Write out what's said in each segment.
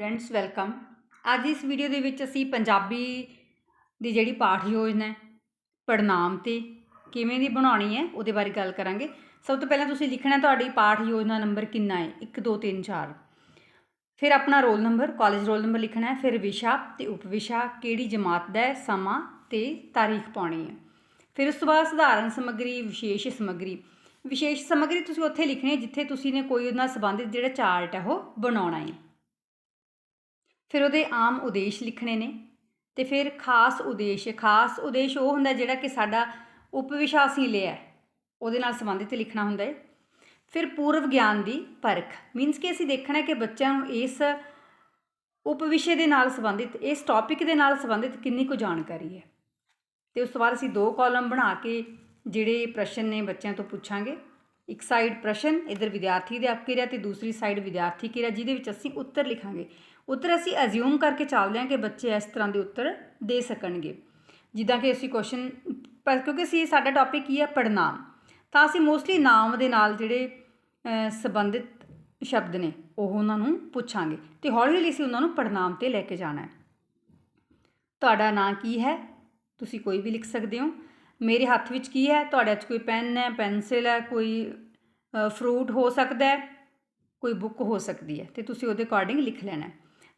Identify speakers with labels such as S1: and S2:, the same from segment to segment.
S1: Friends welcome ਅੱਜ ਇਸ video ਦੇ ਵਿੱਚ ਅਸੀਂ ਪੰਜਾਬੀ ਦੀ ਜਿਹੜੀ ਪਾਠ ਯੋਜਨਾ ਹੈ ਪੜਨਾਮ ਤੇ ਕਿਵੇਂ ਦੀ ਬਣਾਉਣੀ ਹੈ, ਉਹਦੇ ਬਾਰੇ ਗੱਲ ਕਰਾਂਗੇ। ਸਭ ਤੋਂ ਪਹਿਲਾਂ ਤੁਸੀਂ ਲਿਖਣਾ ਤੁਹਾਡੀ ਪਾਠ ਯੋਜਨਾ ਨੰਬਰ ਕਿੰਨਾ ਹੈ? 1 2 3 4 ਫਿਰ ਆਪਣਾ roll number college roll number ਲਿਖਣਾ ਹੈ, ਫਿਰ ਵਿਸ਼ਾ ਤੇ ਉਪ ਵਿਸ਼ਾ ਕਿਹੜੀ ਜਮਾਤ ਦਾ ਹੈ, ਸਮਾਂ ਤੇ ਤਾਰੀਖ ਪਾਉਣੀ ਹੈ। ਫਿਰ ਉਸ ਤੋਂ ਬਾਅਦ ਸਧਾਰਨ ਸਮੱਗਰੀ, ਵਿਸ਼ੇਸ਼ ਸਮੱਗਰੀ। ਵਿਸ਼ੇਸ਼ ਸਮੱਗਰੀ ਤੁਸੀਂ ਉੱਥੇ ਲਿਖਣੀ ਹੈ ਜਿੱਥੇ ਤੁਸੀਂ ਨੇ ਕੋਈ ਉਹਨਾਂ ਸੰਬੰਧਿਤ ਜਿਹੜਾ ਚਾਰਟ ਹੈ ਉਹ ਬਣਾਉਣਾ ਹੈ। ਫਿਰ ਉਹਦੇ ਆਮ ਉਦੇਸ਼ ਲਿਖਣੇ ਨੇ ਤੇ ਫਿਰ ਖਾਸ ਉਦੇਸ਼ ਖਾਸ ਉਦੇਸ਼ ਉਹ ਹੁੰਦਾ ਜਿਹੜਾ ਕਿ ਸਾਡਾ ਉਪ ਵਿਸ਼ਾ ਅਸੀਂ ਲਿਆ ਉਹਦੇ ਨਾਲ ਸੰਬੰਧਿਤ ਲਿਖਣਾ ਹੁੰਦਾ ਹੈ। ਫਿਰ ਪੂਰਵ ਗਿਆਨ ਦੀ ਪਰਖ ਮੀਨਸ ਕਿ ਅਸੀਂ ਦੇਖਣਾ ਕਿ ਬੱਚਿਆਂ ਨੂੰ ਇਸ ਉਪ ਵਿਸ਼ੇ ਦੇ ਨਾਲ ਸੰਬੰਧਿਤ, ਇਸ ਟੌਪਿਕ ਦੇ ਨਾਲ ਸੰਬੰਧਿਤ ਕਿੰਨੀ ਕੁ ਜਾਣਕਾਰੀ ਹੈ। ਤੇ ਉਸ ਤੋਂ ਬਾਅਦ ਅਸੀਂ ਦੋ ਕਾਲਮ ਬਣਾ ਕੇ ਜਿਹੜੇ ਪ੍ਰਸ਼ਨ ਨੇ ਬੱਚਿਆਂ ਤੋਂ ਪੁੱਛਾਂਗੇ। ਇੱਕ ਸਾਈਡ ਪ੍ਰਸ਼ਨ, ਇਧਰ ਵਿਦਿਆਰਥੀ ਦੇ ਆਪ ਕਿਰਿਆ ਤੇ ਦੂਸਰੀ ਸਾਈਡ ਵਿਦਿਆਰਥੀ ਕਿਰਿਆ, ਜਿਹਦੇ ਵਿੱਚ ਅਸੀਂ ਉੱਤਰ ਲਿਖਾਂਗੇ। ਉੱਤਰ ਅਸੀਂ ਅਜ਼ਿਊਮ ਕਰਕੇ ਚੱਲਦੇ ਹਾਂ ਕਿ ਬੱਚੇ ਇਸ ਤਰ੍ਹਾਂ ਦੇ ਉੱਤਰ ਦੇ ਸਕਣਗੇ। ਜਿੱਦਾਂ ਕਿ ਅਸੀਂ ਕੁਐਸਚਨ ਕਿਉਂਕਿ ਅਸੀਂ, ਸਾਡਾ ਟੌਪਿਕ ਕੀ ਹੈ? ਪੜਨਾਮ ਤਾਂ ਅਸੀਂ ਮੋਸਟਲੀ ਨਾਮ ਦੇ ਨਾਲ ਜਿਹੜੇ ਸੰਬੰਧਿਤ ਸ਼ਬਦ ਨੇ, ਉਹ ਉਹਨਾਂ ਨੂੰ ਪੁੱਛਾਂਗੇ। ਤੇ ਹੌਲੀ ਹੌਲੀ ਅਸੀਂ ਉਹਨਾਂ ਨੂੰ ਪੜਨਾਮ ਤੇ ਲੈ ਕੇ ਜਾਣਾ ਹੈ। ਤੁਹਾਡਾ ਨਾਂ ਕੀ ਹੈ? ਤੁਸੀਂ ਕੋਈ ਵੀ ਲਿਖ ਸਕਦੇ ਹੋ। ਮੇਰੇ ਹੱਥ ਵਿੱਚ ਕੀ ਹੈ? ਤੁਹਾਡੇ 'ਚ ਕੋਈ ਪੈਨ ਹੈ, ਪੈਨਸਿਲ ਹੈ, ਕੋਈ ਫਰੂਟ ਹੋ ਸਕਦਾ ਹੈ, ਕੋਈ ਬੁੱਕ ਹੋ ਸਕਦੀ ਹੈ। ਤੇ ਤੁਸੀਂ ਉਹਦੇ ਅਕੋਰਡਿੰਗ ਲਿਖ ਲੈਣਾ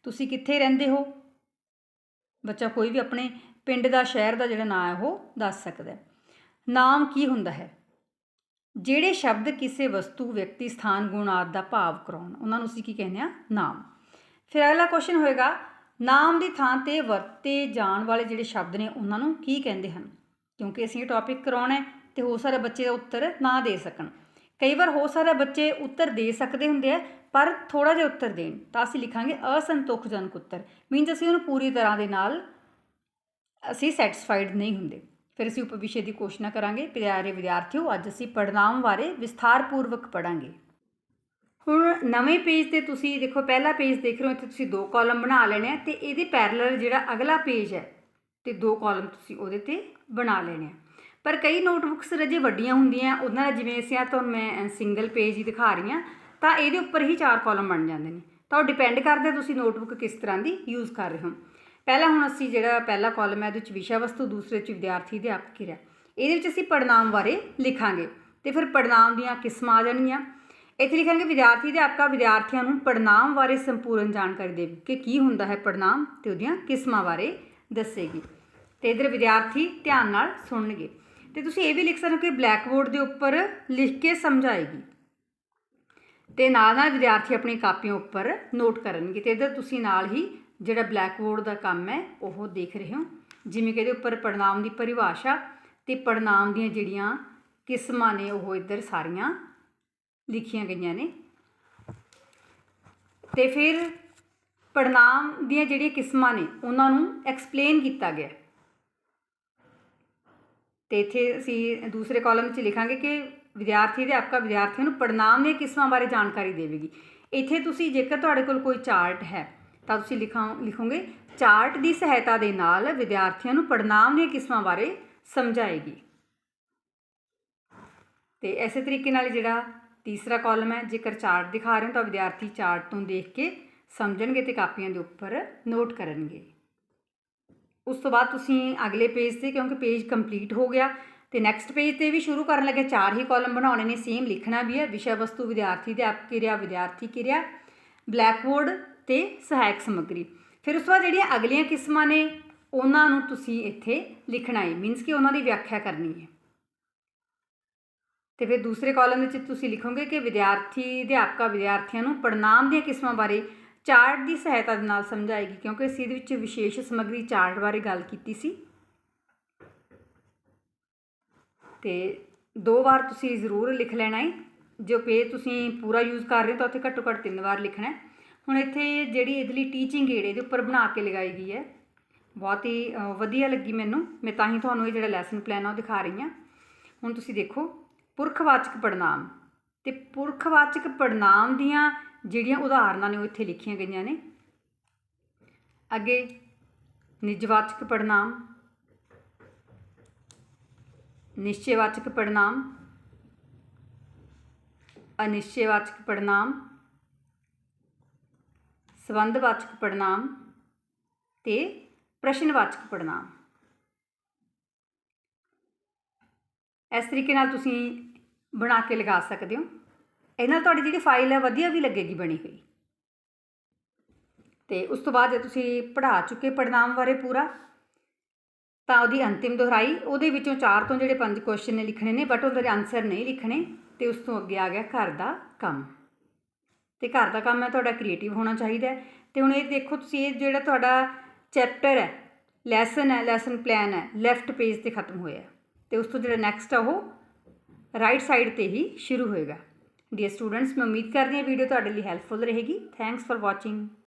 S1: ਤੁਸੀਂ ਕਿੱਥੇ ਰਹਿੰਦੇ ਹੋ? ਬੱਚਾ ਕੋਈ ਵੀ ਆਪਣੇ ਪਿੰਡ ਦਾ, ਸ਼ਹਿਰ ਦਾ ਜਿਹੜਾ ਨਾਂ ਹੈ, ਉਹ ਦੱਸ ਸਕਦਾ ਨਾਮ ਕੀ ਹੁੰਦਾ ਹੈ? ਜਿਹੜੇ ਸ਼ਬਦ ਕਿਸੇ ਵਸਤੂ, ਵਿਅਕਤੀ, ਸਥਾਨ, ਗੁਣ, ਆਦਿ ਦਾ ਭਾਵ ਕਰਾਉਣ, ਉਹਨਾਂ ਨੂੰ ਅਸੀਂ ਕੀ ਕਹਿੰਦੇ ਆ ਨਾਮ। ਫਿਰ ਅਗਲਾ ਕੁਐਸਚਨ ਹੋਏਗਾ, ਨਾਮ ਦੀ ਥਾਂ ਤੇ ਵਰਤੇ ਜਾਣ ਵਾਲੇ ਜਿਹੜੇ ਸ਼ਬਦ ਨੇ, ਉਹਨਾਂ ਨੂੰ ਕੀ ਕਹਿੰਦੇ ਹਨ? ਕਿਉਂਕਿ ਅਸੀਂ ਇਹ ਟੌਪਿਕ ਕਰਾਉਣਾ ਹੈ ਤੇ ਹੋ ਸਾਰੇ ਬੱਚੇ ਦਾ ਉੱਤਰ ਨਾ ਦੇ ਸਕਣ। ਕਈ ਵਾਰ ਹੋ ਸਾਰਾ ਬੱਚੇ ਉੱਤਰ ਦੇ ਸਕਦੇ ਹੁੰਦੇ ਆ, ਪਰ ਥੋੜਾ ਜਿਹਾ ਉੱਤਰ ਦੇਣ। ਤਾਂ ਅਸੀਂ ਲਿਖਾਂਗੇ ਅਸੰਤੋਖਜਨਕ ਉੱਤਰ। ਮੀਨਸ ਅਸੀਂ ਉਹਨੂੰ ਪੂਰੀ ਤਰ੍ਹਾਂ ਦੇ ਨਾਲ ਅਸੀਂ ਸੈਟੀਸਫਾਈਡ ਨਹੀਂ ਹੁੰਦੇ। ਫਿਰ ਅਸੀਂ ਉਪ ਵਿਸ਼ੇ ਦੀ ਘੋਸ਼ਣਾ ਕਰਾਂਗੇ। ਪਿਆਰੇ ਵਿਦਿਆਰਥੀਓ, ਅੱਜ ਅਸੀਂ ਪੜਨਾਮ ਬਾਰੇ ਵਿਸਥਾਰਪੂਰਵਕ ਪੜਾਂਗੇ ਹੁਣ ਨਵੇਂ ਪੇਜ ਤੇ ਤੁਸੀਂ ਦੇਖੋ, ਪਹਿਲਾ ਪੇਜ ਦੇਖ ਰਹੇ ਹੋ, ਇੱਥੇ ਤੁਸੀਂ ਦੋ ਕਾਲਮ ਬਣਾ ਲੈਣੇ ਆ ਤੇ ਇਹਦੇ ਪੈਰਲਲ ਜਿਹੜਾ ਅਗਲਾ ਪੇਜ ਹੈ ਤੇ ਦੋ ਕਾਲਮ ਤੁਸੀਂ ਉਹਦੇ ਤੇ ਬਣਾ ਲੈਣੇ ਆ। ਪਰ ਕਈ ਨੋਟਬੁੱਕਸ ਰਜੇ ਵੱਡੀਆਂ ਹੁੰਦੀਆਂ ਉਹਨਾਂ ਦਾ ਜਿਵੇਂ ਅਸੀਂ ਆ ਤੁਹਾਨੂੰ ਮੈਂ ਸਿੰਗਲ ਪੇਜ ਹੀ ਦਿਖਾ ਰਹੀ ਹਾਂ, ਤਾਂ ਇਹਦੇ ਉੱਪਰ ਹੀ ਚਾਰ ਕਾਲਮ ਬਣ ਜਾਂਦੇ ਨੇ। ਤਾਂ ਉਹ ਡਿਪੈਂਡ ਕਰਦਾ ਤੁਸੀਂ ਨੋਟਬੁੱਕ ਕਿਸ ਤਰ੍ਹਾਂ ਦੀ ਯੂਜ਼ ਕਰ ਰਹੇ ਹੋ। ਪਹਿਲਾਂ ਹੁਣ ਅਸੀਂ ਜਿਹੜਾ ਪਹਿਲਾ ਕਾਲਮ ਹੈ, ਉਹਦੇ ਵਿੱਚ ਵਿਸ਼ਾ ਵਸਤੂ ਦੂਸਰੇ ਵਿੱਚ ਵਿਦਿਆਰਥੀ, ਅਧਿਆਪਕ ਆਪ ਕਿਰਿਆ ਇਹਦੇ ਵਿੱਚ ਅਸੀਂ ਪੜਨਾਮ ਬਾਰੇ ਲਿਖਾਂਗੇ ਤੇ ਫਿਰ ਪੜਨਾਮ ਦੀਆਂ ਕਿਸਮਾਂ ਆ ਜਾਣਗੀਆਂ। ਇੱਥੇ ਲਿਖਾਂਗੇ ਵਿਦਿਆਰਥੀ, ਅਧਿਆਪਕਾ, ਵਿਦਿਆਰਥੀਆਂ ਨੂੰ ਪੜਨਾਮ ਬਾਰੇ ਸੰਪੂਰਨ ਜਾਣਕਾਰੀ ਦੇਵੇ ਕਿ ਕੀ ਹੁੰਦਾ ਹੈ ਪੜਨਾਮ ਤੇ ਉਹਦੀਆਂ ਕਿਸਮਾਂ ਬਾਰੇ ਦੱਸੇਗੀ। ਤੇ ਇਧਰ ਵਿਦਿਆਰਥੀ ਧਿਆਨ ਨਾਲ ਸੁਣਨਗੇ। ਤੇ ਤੁਸੀਂ ਇਹ ਵੀ ਲਿਖ ਸਕਦੇ ਹੋ ਕਿ ਬਲੈਕ ਬੋਰਡ ਦੇ ਉੱਪਰ ਲਿਖ ਕੇ ਸਮਝਾਏਗੀ। ਤੇ ਨਾਲ ਨਾਲ ਵਿਦਿਆਰਥੀ ਆਪਣੀ ਕਾਪੀਆਂ ਉੱਪਰ ਨੋਟ ਕਰਨਗੇ। ਤੇ ਇਧਰ ਤੁਸੀਂ ਨਾਲ ਹੀ ਜਿਹੜਾ ਬਲੈਕ ਬੋਰਡ ਦਾ ਕੰਮ ਹੈ, ਉਹ ਦੇਖ ਰਹੇ ਹੋ। ਜਿਵੇਂ ਕਿ ਇਹਦੇ ਉੱਪਰ ਪੜਨਾਮ ਦੀ ਪਰਿਭਾਸ਼ਾ ਤੇ ਪੜਨਾਮ ਦੀਆਂ ਜਿਹੜੀਆਂ ਕਿਸਮਾਂ ਨੇ, ਉਹ ਇੱਧਰ ਸਾਰੀਆਂ ਲਿਖੀਆਂ ਗਈਆਂ ਨੇ। ਤੇ ਫਿਰ ਪੜਨਾਮ ਦੀਆਂ ਜਿਹੜੀਆਂ ਕਿਸਮਾਂ ਨੇ, ਉਹਨਾਂ ਨੂੰ ਐਕਸਪਲੇਨ ਕੀਤਾ ਗਿਆ। ਤੇ ਇੱਥੇ ਅਸੀਂ ਦੂਸਰੇ ਕਾਲਮ ਵਿੱਚ ਲਿਖਾਂਗੇ ਕਿ ਵਿਦਿਆਰਥੀ ਦੇ ਆਪਕਾ ਵਿਦਿਆਰਥੀਆਂ ਨੂੰ ਪੜਨਾਮ ਦੀਆਂ ਕਿਸਮਾਂ ਬਾਰੇ ਜਾਣਕਾਰੀ ਦੇਵੇਗੀ। ਇੱਥੇ ਤੁਸੀਂ ਜੇਕਰ ਤੁਹਾਡੇ ਕੋਲ ਕੋਈ ਚਾਰਟ ਹੈ, ਤਾਂ ਤੁਸੀਂ ਲਿਖਾਂ, ਲਿਖੋਗੇ, ਚਾਰਟ ਦੀ ਸਹਾਇਤਾ ਦੇ ਨਾਲ ਵਿਦਿਆਰਥੀਆਂ ਨੂੰ ਪੜਨਾਮ ਦੀਆਂ ਕਿਸਮਾਂ ਬਾਰੇ ਸਮਝਾਏਗੀ। ਤੇ ਇਸੇ ਤਰੀਕੇ ਨਾਲ ਜਿਹੜਾ ਤੀਸਰਾ ਕਾਲਮ ਹੈ, ਜੇਕਰ ਚਾਰਟ ਦਿਖਾ ਰਹੇ ਹੋ ਤਾਂ ਵਿਦਿਆਰਥੀ ਚਾਰਟ ਤੋਂ ਦੇਖ ਕੇ ਸਮਝਣਗੇ ਤੇ ਕਾਪੀਆਂ ਦੇ ਉੱਪਰ ਨੋਟ ਕਰਨਗੇ। ਉਸ ਤੋਂ ਬਾਅਦ ਤੁਸੀਂ ਅਗਲੇ ਪੇਜ ਤੇ, ਕਿਉਂਕਿ ਪੇਜ ਕੰਪਲੀਟ ਹੋ ਗਿਆ, ਤੇ ਨੈਕਸਟ ਪੇਜ ਤੇ ਵੀ ਸ਼ੁਰੂ ਕਰਨ ਲੱਗੇ, ਚਾਰ ਹੀ ਕਾਲਮ ਬਣਾਉਣੇ ਨੇ ਸੇਮ ਲਿਖਣਾ ਵੀ ਹੈ, ਵਿਸ਼ਾ ਵਸਤੂ ਵਿਦਿਆਰਥੀ ਦੇ ਆਪ ਕਿਰਿਆ, ਵਿਦਿਆਰਥੀ ਕਿਰਿਆ ਬਲੈਕਬੋਰਡ ਤੇ ਸਹਾਇਕ ਸਮੱਗਰੀ। ਫਿਰ ਉਸ ਤੋਂ ਬਾਅਦ ਜਿਹੜੀਆਂ ਅਗਲੀਆਂ ਕਿਸਮਾਂ ਨੇ, ਉਹਨਾਂ ਨੂੰ ਤੁਸੀਂ ਇੱਥੇ ਲਿਖਣਾ ਹੈ ਮੀਨਸ ਕਿ ਉਹਨਾਂ ਦੀ ਵਿਆਖਿਆ ਕਰਨੀ ਹੈ। ਤੇ ਫਿਰ ਦੂਸਰੇ ਕਾਲਮ ਵਿੱਚ ਤੁਸੀਂ ਲਿਖੋਗੇ ਕਿ ਵਿਦਿਆਰਥੀ, ਅਧਿਆਪਕਾ ਵਿਦਿਆਰਥੀਆਂ ਨੂੰ ਪੜਨਾਮ ਦੀਆਂ ਕਿਸਮਾਂ ਬਾਰੇ ਚਾਰਟ ਦੀ ਸਹਾਇਤਾ ਦੇ ਨਾਲ ਸਮਝਾਏਗੀ, ਕਿਉਂਕਿ ਅਸੀਂ ਇਹਦੇ ਵਿੱਚ ਵਿਸ਼ੇਸ਼ ਸਮੱਗਰੀ ਚਾਰਟ ਬਾਰੇ ਗੱਲ ਕੀਤੀ ਸੀ। ਤੇ ਦੋ ਵਾਰ ਤੁਸੀਂ ਜ਼ਰੂਰ ਲਿਖ ਲੈਣਾ ਹੈ ਜੋ ਪੇਜ ਤੁਸੀਂ ਪੂਰਾ ਯੂਜ਼ ਕਰ ਰਹੇ ਹੋ ਤਾਂ ਉੱਥੇ ਘੱਟੋ ਘੱਟ ਤਿੰਨ ਵਾਰ ਲਿਖਣਾ ਹੈ ਹੁਣ ਇੱਥੇ ਜਿਹੜੀ ਇਹਦੇ ਲਈ ਟੀਚਿੰਗ ਏਡ ਇਹਦੇ ਉੱਪਰ ਬਣਾ ਕੇ ਲਗਾਈ ਗਈ ਹੈ ਬਹੁਤ ਹੀ ਵਧੀਆ ਲੱਗੀ ਮੈਨੂੰ। ਮੈਂ ਤਾਂ ਹੀ ਤੁਹਾਨੂੰ ਇਹ ਜਿਹੜਾ ਲੈਸਨ ਪਲਾਨ ਆ ਉਹ ਦਿਖਾ ਰਹੀ ਹਾਂ। ਹੁਣ ਤੁਸੀਂ ਦੇਖੋ, ਪੁਰਖਵਾਚਕ ਪੜਨਾਮ ਤੇ ਪੁਰਖਵਾਚਕ ਪੜਨਾਮ ਦੀਆਂ ਜਿਹੜੀਆਂ ਉਦਾਹਰਨਾਂ ਨੇ ਉਹ ਇੱਥੇ ਲਿਖੀਆਂ ਗਈਆਂ ਨੇ। ਅੱਗੇ ਨਿਜਵਾਚਕ ਪੜਨਾਮ ਨਿਸ਼ਚੈਵਾਚਕ ਪੜਨਾਮ ਅਨਿਸ਼ਚੈਵਾਚਕ ਪੜਨਾਮ ਸੰਬੰਧਵਾਚਕ ਪੜਨਾਮ ਤੇ ਪ੍ਰਸ਼ਨਵਾਚਕ ਪੜਨਾਮ ਇਸ ਤਰੀਕੇ ਨਾਲ ਤੁਸੀਂ ਬਣਾ ਕੇ ਲਗਾ ਸਕਦੇ ਹੋ। ਇਹਨਾਂ ਤੁਹਾਡੀ ਜਿਹੜੀ ਫਾਈਲ ਹੈ ਵਧੀਆ ਵੀ ਲੱਗੇਗੀ ਬਣੀ ਹੋਈ। ਤੇ ਉਸ ਤੋਂ ਬਾਅਦ ਜੇ ਤੁਸੀਂ ਪੜ੍ਹਾ ਚੁੱਕੇ ਪੜਨਾਮ ਬਾਰੇ ਪੂਰਾ, ਤਾਂ ਉਹਦੀ ਅੰਤਿਮ ਦੁਹਰਾਈ, ਉਹਦੇ ਵਿੱਚੋਂ ਚਾਰ ਤੋਂ ਜਿਹੜੇ ਪੰਜ ਕੁਐਸਚਨ ਨੇ ਲਿਖਣੇ ਨੇ ਬਟ ਉਹਦੇ ਆਨਸਰ ਨਹੀਂ ਲਿਖਣੇ, ਤੇ ਉਸ ਤੋਂ ਅੱਗੇ ਆ ਗਿਆ ਘਰ ਦਾ ਕੰਮ। ਤੇ ਘਰ ਦਾ ਕੰਮ ਹੈ ਤੁਹਾਡਾ ਕ੍ਰੀਏਟਿਵ ਹੋਣਾ ਚਾਹੀਦਾ ਹੈ। ਤੇ ਹੁਣ ਇਹ ਦੇਖੋ ਤੁਸੀਂ, ਇਹ ਜਿਹੜਾ ਤੁਹਾਡਾ ਚੈਪਟਰ ਹੈ ਲੈਸਨ ਹੈ ਲੈਸਨ ਪਲਾਨ ਹੈ ਲੈਫਟ ਪੇਜ ਤੇ ਖਤਮ ਹੋਇਆ ਤੇ ਉਸ ਤੋਂ ਜਿਹੜਾ ਨੈਕਸਟ ਆ ਉਹ ਰਾਈਟ ਸਾਈਡ ਤੇ ਹੀ ਸ਼ੁਰੂ ਹੋਏਗਾ। ਡੀਅਰ ਸਟੂਡੈਂਟਸ ਮੈਂ ਉਮੀਦ ਕਰਦੀ ਹਾਂ ਵੀਡੀਓ ਤੁਹਾਡੇ ਲਈ ਹੈਲਪਫੁਲ ਰਹੇਗੀ। Thanks for watching